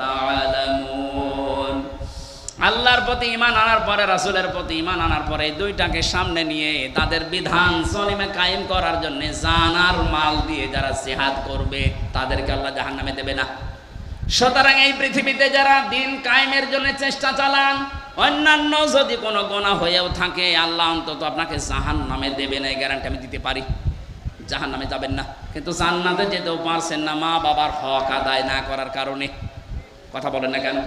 তা'লামুন আল্লাহর প্রতি ইমান আনার পরে, রাসূলের প্রতি ইমান আনার পরে এই দুইটাকে সামনে নিয়ে তাদের বিধান সলিমে কায়েম করার জন্য জানার মাল দিয়ে যারা জিহাদ করবে, তাদেরকে আল্লাহ জাহান্নামে দেবে না। সুতরাং এই পৃথিবীতে যারা দিন কায়েমের জন্য চেষ্টা চালান, অন্যান্য যদি কোনো গোনা হয়েও থাকে, আল্লাহ অন্তত আপনাকে জাহান নামে দেবে না, এই গ্যারান্টি আমি দিতে পারি। জাহান নামে যাবেন না। কিন্তু জান্নাতে যেতেও পারছেন না মা বাবার হক আদায় না করার কারণে। কথা বলেন না কেন?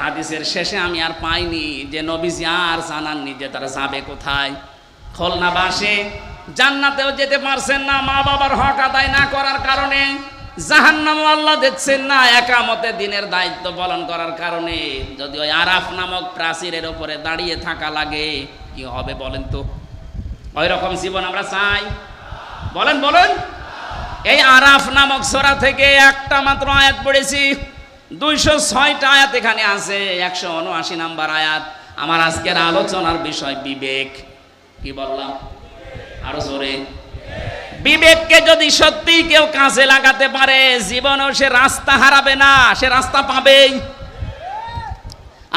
হাদিসের শেষে আমি আর পাইনি যে নবীজি আর জানাননি যে তারা যাবে কোথায়। খোলনা বাসে জান্নাতেও যেতে পারছেন না মা বাবার হক আদায় না করার কারণে, জাহান্নাম আল্লাহ দেখছেন না, একামতে দিনের দায়িত্ব পালন করার কারণে। যদি ওই আরাফ নামক প্রাচীরের ওপরে দাঁড়িয়ে থাকা লাগে, কি হবে বলেন তো? ওই রকম জীবন আমরা চাই। বলেন বলেন। এই আরাফ নামক সোরা থেকে একটা মাত্র আয়াত পড়েছি দুইশো ছয়টা আয়াত এখানে আছে, একশো উনআশি নাম্বার আয়াত। আমার আজকের আলোচনার বিষয় বিবেক। কি বললাম? আরও জোরে। বিবেককে যদি সত্যি কেউ কাজে লাগাতে পারে, জীবনেও সে রাস্তা হারাবে না, সে রাস্তা পাবেই।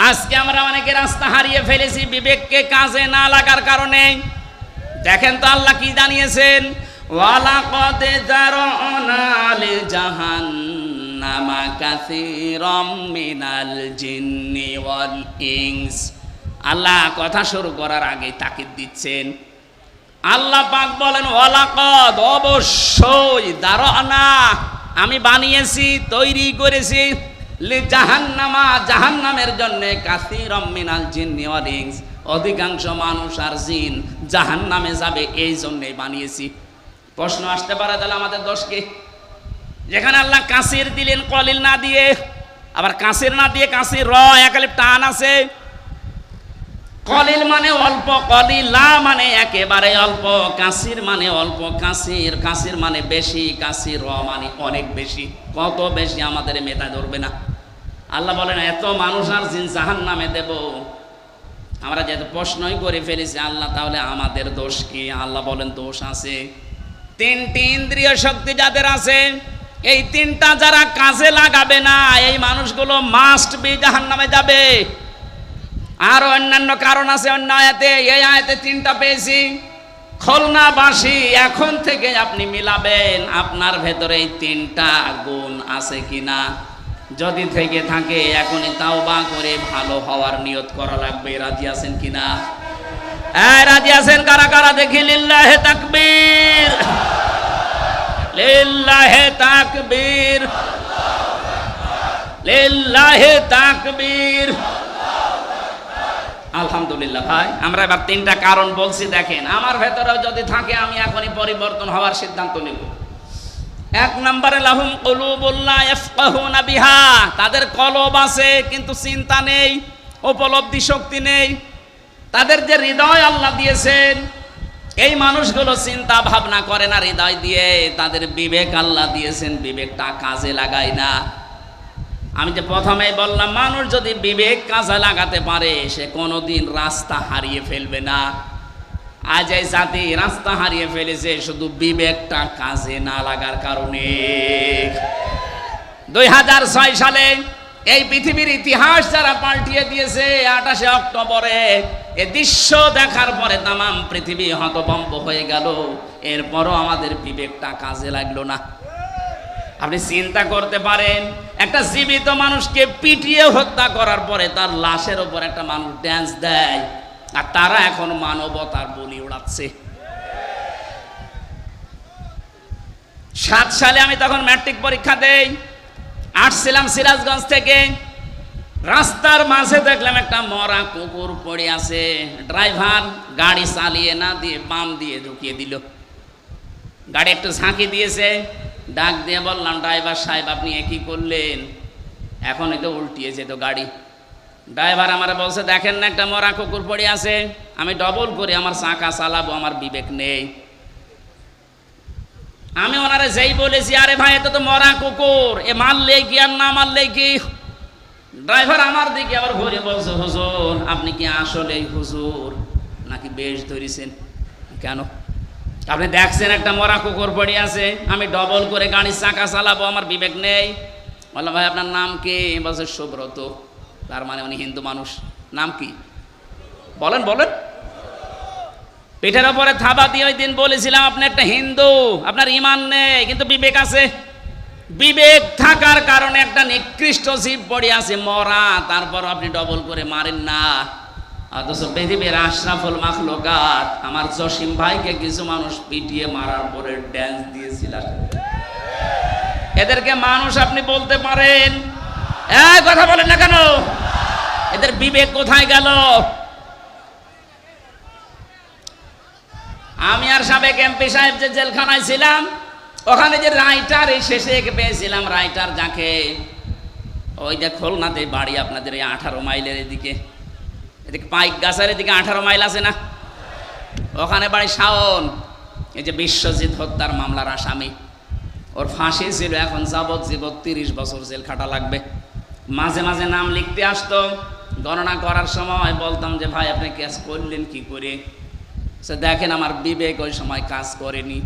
আজকে আমরা অনেকে রাস্তা হারিয়ে ফেলেছি বিবেককে কাজে না লাগার কারণে। দেখেন তো আল্লাহ কি জানিয়েছেন? ওয়ালাকদ জারনা লি কাসীরাম মিনাল জিন্নি ওয়াল ইনস আল্লাহ কথা শুরু করার আগে তাকিদ দিচ্ছেন। আল্লাহ পাক বলেন, ওয়ালাকদ অবশ্যই দারনা আমি বানিয়েছি, তৈরি করেছি জাহান্নামা, জাহান্নামের জন্য কাসীরাম মিনাল জিন্নি ওয়াল ইনস। অধিকাংশ মানুষ আর জিন জাহান্নামে যাবে, এই জন্যই বানিয়েছি। প্রশ্ন আসতে পারে তাহলে আমাদের দোষকে যেখানে আল্লাহ কাসির দিলেন কলিল না দিয়ে, আবার কাসির না দিয়ে কাসির র একালিপ টান আছে। কলিল মানে অল্প, কলিলা মানে একেবারে অল্প, কাসির মানে অল্প, কাসির কাসির মানে বেশি, কাসির র মানে অনেক বেশি। কত বেশি আমাদের মেধা ধরবে না। আল্লাহ বলেন, এত মানুষ আর জিন জাহান নামে দেবো। আমরা যেহেতু প্রশ্নই করে ফেলেছি, আল্লাহ তাহলে আমাদের দোষ কি? আল্লাহ বলেন, দোষ আছে। তিনটি ইন্দ্রিয় শক্তি যাদের আছে এই তিনটা যারা কাজে লাগাবে না, এই মানুষগুলো মাস্ট বি জাহান নামে যাবে। আর অন্যান্য কারণ আছে অন্য আয়াতে, এই আয়াতে তিনটা পেয়েছি। খলনাবাসী, এখন থেকে আপনি মিলাবেন, আপনার ভেতরে এই তিনটা গুণ আছে কি না যদি থেকে থাকে, এখনই তাও বা করে ভালো হওয়ার নিয়ত করা লাগবে। রাজি আছেন কিনা? হ্যাঁ রাজি আছেন কারা কারা? দেখি লিল্লাহে তাকবীর। লিল্লাহে তাকবীর। লিল্লাহে তাকবীর। আলহামদুলিল্লাহ ভাই, আমরা এবার তিনটা কারণ বলছি, দেখেন। আমার ভেতরেও যদি থাকে, আমি এখনই পরিবর্তন হওয়ার সিদ্ধান্ত নেব। এক নম্বরে লাহুম কলুবুল্লাহ ইফকাহুনা বিহা। তাদের কলব আছে, কিন্তু চিন্তা নেই, উপলব্ধি শক্তি নেই। তাদের যে হৃদয় আল্লাহ দিয়েছেন এই মানুষগুলো চিন্তা ভাবনা করে না, হৃদয় দিয়ে তাদের বিবেক আল্লাহ দিয়েছেন, বিবেকটা কাজে লাগায় না। আমি যে প্রথমেই বললাম, মানুষ যদি বিবেক কাজে লাগাতে পারে, সে কোনোদিন রাস্তা হারিয়ে ফেলবে না। আজ এই জাতি রাস্তা হারিয়ে ফেলেছে, শুধু বিবেকটা কাজে না লাগার কারণে। দুই হাজার ছয় সালে এই পৃথিবীর ইতিহাস যারা পাল্টিয়ে দিয়েছে আঠাশে অক্টোবরে, এ দৃশ্য দেখার পরে তামাম পৃথিবী হতভম্ব হয়ে গেল। এরপরও আমাদের বিবেকটা কাজে লাগল না। আপনি চিন্তা করতে পারেন, একটা জীবিত মানুষকে পিটিয়ে হত্যা করার পরে তার লাশের ওপর একটা মানুষ ড্যান্স দেয়, আর তারা এখন মানবতার বলি উড়াচ্ছে সাত সালে আমি তখন ম্যাট্রিক পরীক্ষা দেই। আসছিলাম সিরাজগঞ্জ থেকে। রাস্তার মাঝে দেখলাম একটা মরা কুকুর পড়ে আছে। ড্রাইভার গাড়ি চালিয়ে না দিয়ে বাম দিয়ে ঢুকিয়ে দিল। গাড়ি একটু ঝাঁকি দিয়েছে। ডাক দিয়ে বললাম, ড্রাইভার সাহেব, আপনি এ কি করলেন? এখন তো উল্টিয়েছে তো গাড়ি। ড্রাইভার আমার বলছে, দেখেন না একটা মরা কুকুর পড়ে আছে। আমি ডবল করে আমার চাকা চালাবো, আমার বিবেক নেই। আমি ওনারে যেই বলেছি, আরে ভাই, এটা তো মরা কুকুর। এ মারলে কি আর না মারলে কি? ড্রাইভার আমার দিকে আবার ঘুরে বলছে, হুজুর, আপনি কি আসলে হুজুর? নাকি বেশ ধরেছেন? কেন? আপনি দেখছেন একটা মরা কুকুর পড়ে আছে, আমি ডবল করে গাড়ির চাকা চালাবো, আমার বিবেক নেই। বললাম, ভাই, আপনার নাম কি? বলছে, সুব্রত। তার মানে উনি হিন্দু মানুষ। নাম কি? বলেন বলেন। পিঠের ওপরে থাবা দিয়ে ওই দিন বলেছিলাম, আপনি একটা হিন্দু, আপনার ইমান নেই, কিন্তু বিবেক আছে। বিবেক থাকার কারণে একটা নিকৃষ্ট জীব পড়ে আছে, মরা তারপর আপনি ডবল করে মারেন না। অথচ পৃথিবীর আশরাফুল মাখলোকাত, আমার জসিম ভাইকে কিছু মানুষ পিটিয়ে মারার পরে ড্যান্স দিয়েছিল এদেরকে মানুষ আপনি বলতে পারেন? কথা বলেন না কেন? এদের বিবেক কোথায় গেল? আমি আর সাবেক এমপি সাহেব যে জেলখানায় ছিলাম, ওখানে যে রাইটার এই শেষে পেয়েছিলাম রাইটার যাকে, ওই যে খুলনাতে বাড়ি আপনাদের এই আঠারো মাইলের এদিকে এদিকে পাইক গাছের এদিকে আঠারো মাইল আছে না? ওখানে বাড়ি শাওন, এই যে বিশ্বজিৎ হত্যার মামলার আসামি। ওর ফাঁসি ছিল, এখন যাবজ্জীবন তিরিশ বছর জেল খাটা লাগবে। মাঝে মাঝে নাম লিখতে আসতো, গণনা করার সময় বলতাম যে, ভাই, আপনি ক্যাশ করলেন কি করে? সে দেখেন আমার বিবেক ওই সময় কাজ করেনি।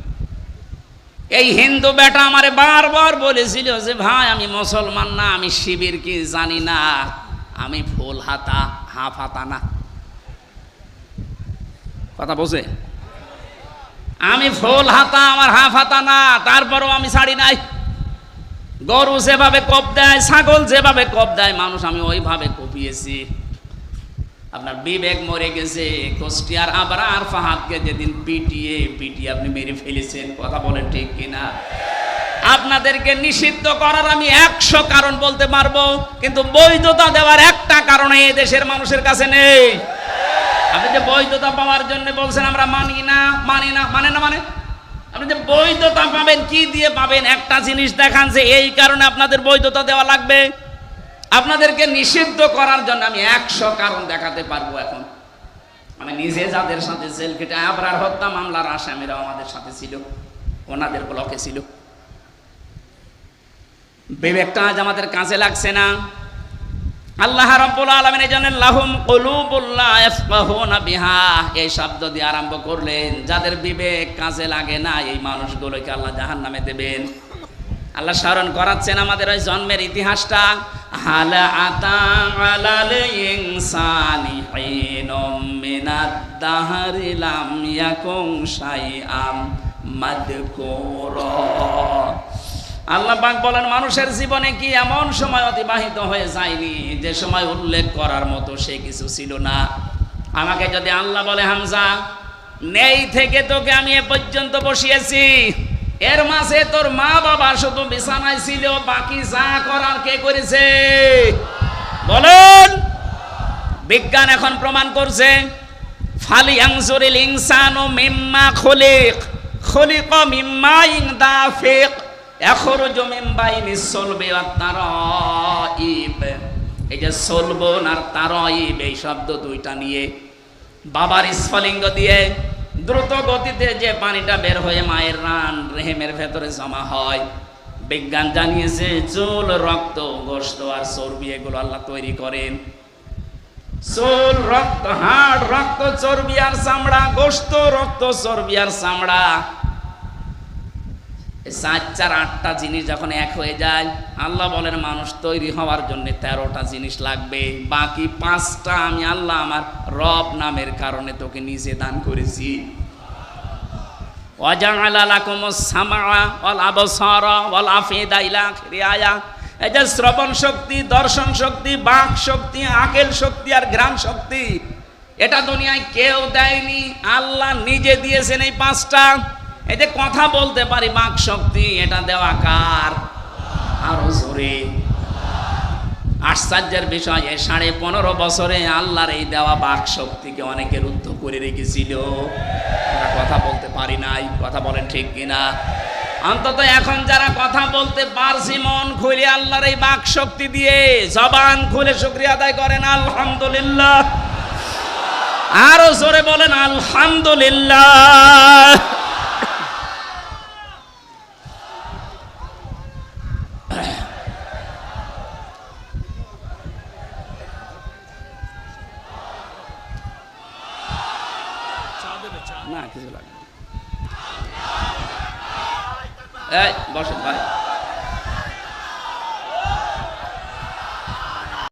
এই হিন্দু বেটা আমারে বারবার বলেছিল যে, ভাই, আমি মুসলমান না, আমি শিবির কি জানি না, আমি ফুল হাতা, হাফ হাতা না। কথা বোঝে? আমি ফুল হাতা, আমার হাফ হাতা না, তারপরও আমি ছাড়ি নাই। গরু যেভাবে কপ দেয়, ছাগল যেভাবে কপ দেয়, মানুষ আমি ওইভাবে কপিয়েছি। আপনার বিবেক মরে গেছে কোষ্টিয়ার আবার আর ফাহাদকে যেদিন পিটিয়ে পিটিয়ে আপনি মেরে ফেলেছেন, কথা বলেন ঠিক কিনা? আপনাদেরকে নিষিদ্ধ করার আমি একশো কারণ বলতে পারব, কিন্তু বৈধতা দেওয়ার একটা কারণ এই দেশের মানুষের কাছে নেই। আপনি যে বৈধতা পাওয়ার জন্য বলছেন, আমরা মানি না মানি না মানে না মানে? আপনি যে বৈধতা পাবেন, কি দিয়ে পাবেন? একটা জিনিস দেখান যে এই কারণে আপনাদের বৈধতা দেওয়া লাগবে। আপনাদেরকে নিষিদ্ধ করার জন্য আমি একশো কারণ দেখাতে পারব এখন। আমি নিজে যাদের সাথে জেল কেটে আবরার হত্যা মামলার আসামিরাও আমাদের সাথে ছিল, ওনাদের ব্লকে ছিল। বিবেকটা আজ আমাদের কাজে লাগছে না। আল্লাহ রাব্বুল আলামিন এই জন্য লাহুম কুলুবুল্লাহ বিহা, এই শব্দ দিয়ে আরম্ভ করলেন। যাদের বিবেক কাজে লাগে না, এই মানুষগুলোকে আল্লাহ জাহান্নামে দেবেন। আল্লাহ স্মরণ করাচ্ছেন আমাদের ওই জন্মের ইতিহাসটা। হালা আল্লাহ পাক বলেন, মানুষের জীবনে কি এমন সময় অতিবাহিত হয়ে যায়নি? যে সময় উল্লেখ করার মতো সে কিছু ছিল না। আমাকে যদি আল্লাহ বলে, হামজা, নেই থেকে তোকে আমি এ পর্যন্ত বসিয়েছি। এর মাঝে তোর মা বাবা শুধু বিছানায় ছিল, বাকি যা করার কে করেছে? বলুন। বিজ্ঞান এখন প্রমাণ করছে। ফালি আংসুরিল ইনসানু মিম্মা খলিক খলিক মিম্মা ইং দাফিক। এখরুজু মিন বাইনি সলবি ওয়াত তারাইব। এই যে সলবন আর তারাইব, এই শব্দ দুইটা নিয়ে। বাবার স্ফলিঙ্গ দিয়ে দ্রুত গতিতে যে পানিটা বের হয়ে মায়ের রান রেহেমের ভেতরে জমা হয়। বিজ্ঞান জানিয়েছে, চুল, রক্ত গোস্ত আর চর্বি এগুলো আল্লাহ তৈরি করেন। চুল, রক্ত, হাড়, রক্ত, চর্বি আর চামড়া গোস্ত রক্ত, চর্বি আর চামড়া। চার চার আটটা জিনিস যখন এক হয়ে যায়, আল্লাহ বলেন, মানুষ তৈরি হওয়ার জন্য তেরোটা জিনিস লাগবে। বাকি পাঁচটা আমি আল্লাহ আমার রব নামের কারণে তোকে নিজে দান করেছি। শ্রবণ শক্তি, দর্শন শক্তি, বাক শক্তি, আকেল শক্তি আর ঘ্রাণ শক্তি, এটা দুনিয়ায় কেউ দেয়নি। আল্লাহ নিজে দিয়েছেন এই পাঁচটা। এই যে কথা বলতে পারি, বাক শক্তি, এটা দেওয়া কার? আরও জোরে। আশ্চর্যের বিষয় এই সাড়ে পনেরো বছরে আল্লাহর এই দেওয়া বাক শক্তিকে অনেকে রুদ্ধ করে রেখেছিল। কথা বলতে পারি নাই, কথা বলেন ঠিক কিনা? অন্তত এখন যারা কথা বলতে পারছি, মন খুলে আল্লাহর এই বাক শক্তি দিয়ে জবান খুলে শুক্রিয়া আদায় করেন, আলহামদুলিল্লাহ। আরও জোরে বলেন, আলহামদুলিল্লাহ। না কিছু লাগবে না। এই বসেন ভাই